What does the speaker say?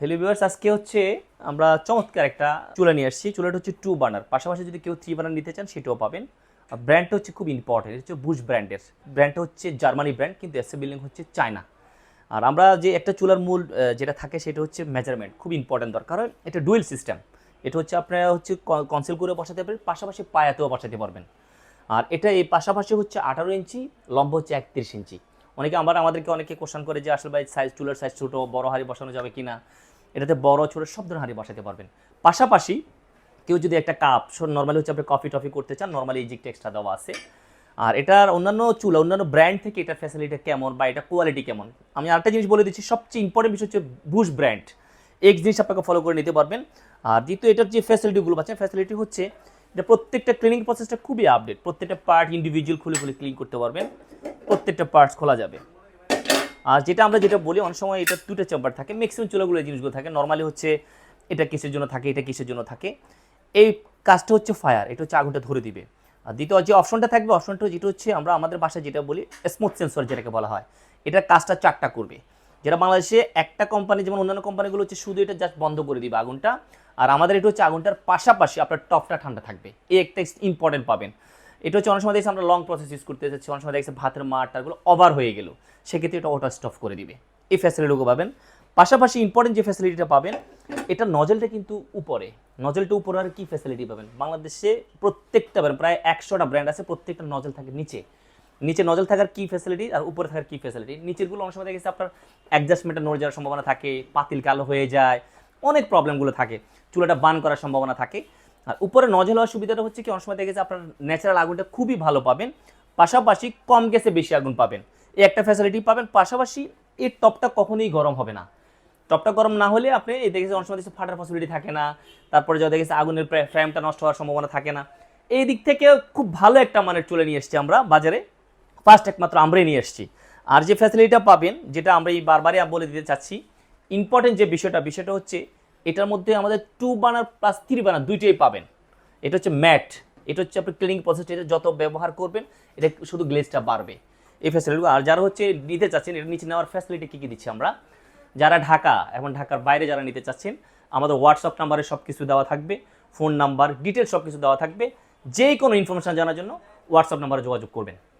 Hello viewers আজকে হচ্ছে আমরা চমৎকার একটা চুলা নিয়ে আসছি। চুলাটা হচ্ছে টু বার্নার পাশাপাশি যদি কেউ থ্রি বার্নার নিতে চান, সেটাও পাবেন। আর ব্র্যান্ডটা হচ্ছে খুব ইম্পর্টেন্ট হচ্ছে বুশ ব্র্যান্ডের ব্র্যান্ডটা হচ্ছে জার্মানি ব্র্যান্ড কিন্তু এসে বিল্ডিং হচ্ছে চায়না আর আমরা যে একটা চুলার মূল যেটা থাকে, সেটা হচ্ছে মেজারমেন্ট খুব ইম্পর্টেন্ট দরকার। হয় এটা ডুয়েল সিস্টেম এটা হচ্ছে আপনারা হচ্ছে কনসিল করে বসাতে পারবেন, পাশাপাশি পায়াতেও বসাতে পারবেন। আর এটা এই পাশাপাশি হচ্ছে আঠারো ইঞ্চি, লম্ব হচ্ছে একত্রিশ ইঞ্চি। অনেকে আমার আমাদেরকে অনেকে কোশ্চেন করে যে আসলে ভাই সাইজ চুলের সাইজ ছোটো, বড় হাড়ি বসানো যাবে কি না এটাতে বড়, ছোটো সব ধরনের হাঁড়ি বসাতে পারবেন। পাশাপাশি কেউ যদি একটা কাপ নর্মালি হচ্ছে আপনি কফি টফি করতে চান নর্মালি এই জিকটা এক্সট্রা দেওয়া আছে। আর এটার অন্যান্য চুলা, অন্যান্য ব্র্যান্ড থেকে এটা ফ্যাসিলিটি কেমন বা এটা কোয়ালিটি কেমন? আমি আরেকটা জিনিস বলে দিচ্ছি, সবচেয়ে ইম্পর্টেন্ট বিষয় হচ্ছে বুশ ব্র্যান্ড এক জিনিস আপনাকে ফলো করে নিতে পারবেন। আর দ্বিতীয় এটার যে ফ্যাসিলিটিগুলো পাচ্ছেন ফ্যাসিলিটি হচ্ছে এটা প্রত্যেকটা ক্লিনিং প্রসেসটা খুবই আপডেট প্রত্যেকটা পার্ট ইন্ডিভিজুয়াল খুলে খুলে ক্লিন করতে পারবেন। প্রত্যেকটা পার্টস খোলা যাবে। আর যেটা আমরা যেটা বলি, অনেক সময় এটা দুটো চেম্বার থাকে। ম্যাক্সিমাম চুলাগুলো এই জিনিসগুলো থাকে। নর্মালি হচ্ছে এটা কিসের জন্য থাকে, এটা কিসের জন্য থাকে। এই কাজটা হচ্ছে ফায়ার এটা হচ্ছে আগুনটা ধরে দিবে। আর দ্বিতীয় যে অপশনটা থাকবে অপশনটা যেটা হচ্ছে আমরা আমাদের বাসায় যেটা বলি স্মুথ সেন্সর যেটাকে বলা হয়। এটার কাজটা চারটা করবে। যেটা বাংলাদেশে একটা কোম্পানি যেমন অন্যান্য কোম্পানিগুলো হচ্ছে শুধু এটা জাস্ট বন্ধ করে দিবে আগুনটা। আর আমাদের এটা হচ্ছে আগুনটার পাশাপাশি আপনার টপটা ঠান্ডা থাকবে। এই একটা ইম্পর্টেন্ট পাবেন। এটা হচ্ছে অনেক সময় দেখছি আমরা লং প্রসেস ইউজ করতে যাচ্ছি, অনেক সময় দেখছি ভাতের মাঠ টারগুলো ওভার হয়ে গেল। সেক্ষেত্রে এটা ওটা স্টপ করে দিবে। এই ফ্যাসিলিটিগুলো পাবেন। পাশাপাশি ইম্পর্টেন্ট যে ফ্যাসিলিটিটা পাবেন, এটা নজলটা কিন্তু উপরে। নজলটা উপরে আর কি ফ্যাসিলিটি পাবেন? বাংলাদেশে প্রত্যেকটা ব্র্যান্ড প্রায় একশোটা ব্র্যান্ড আছে, প্রত্যেকটা নজল থাকে নিচে। নিচে নজল থাকার কি ফ্যাসিলিটি আর উপরে থাকার কি ফ্যাসিলিটি নিচেরগুলো অনেক সময় দেখেছি আপনার অ্যাডজাস্টমেন্টে নড়ে যাওয়ার সম্ভাবনা থাকে, পাতিল কালো হয়ে যায়, অনেক প্রবলেমগুলো থাকে। চুলাটা বান করার সম্ভাবনা থাকে। আর উপরে নজল হওয়ার সুবিধাটা হচ্ছে কি, অনেক সময় দেখেছি আপনার ন্যাচারাল আগুনটা খুবই ভালো পাবেন, পাশাপাশি কম গ্যাসে বেশি আগুন পাবেন। এই একটা ফ্যাসিলিটি পাবেন, পাশাপাশি এর টপটা কখনোই গরম হবে না। টপটা গরম না হলে আপনি এই দেখেছি অনেক সময় ফাটার পসিবিলিটি থাকে না, তারপরে যা দেখেছি আগুনের ফ্রেমটা নষ্ট হওয়ার সম্ভাবনা থাকে না। এই দিক থেকে খুব ভালো একটা মানের চলে নিয়ে এসেছি আমরা বাজারে। ফার্স্ট একমাত্র আমরাই নিয়ে এসেছি। আর যে ফ্যাসিলিটিটা পাবেন, যেটা আমরা এই বারবারই বলে দিতে চাচ্ছি ইম্পর্টেন্ট যে বিষয়টা বিষয়টা হচ্ছে এটার মধ্যে আমাদের two burner plus three burner দুইটাই পাবেন। এটা হচ্ছে ম্যাট এটা হচ্ছে আপনি ক্লিনিং প্রসেস এটা যত ব্যবহার করবেন, এটা শুধু গ্লেজটা বাড়বে। এই ফ্যাসিলিটি আর যারা হচ্ছে নিতে চাচ্ছেন এটা নিচে নেওয়ার ফ্যাসিলিটি কী কী দিচ্ছি আমরা? যারা ঢাকা এবং ঢাকার বাইরে যারা নিতে চাচ্ছেন, আমাদের হোয়াটসঅ্যাপ নাম্বারে সব কিছু দেওয়া থাকবে ফোন নাম্বার ডিটেলস সব কিছু দেওয়া থাকবে যে কোনো ইনফরমেশান জানার জন্য হোয়াটসঅ্যাপ নাম্বারে যোগাযোগ করবেন।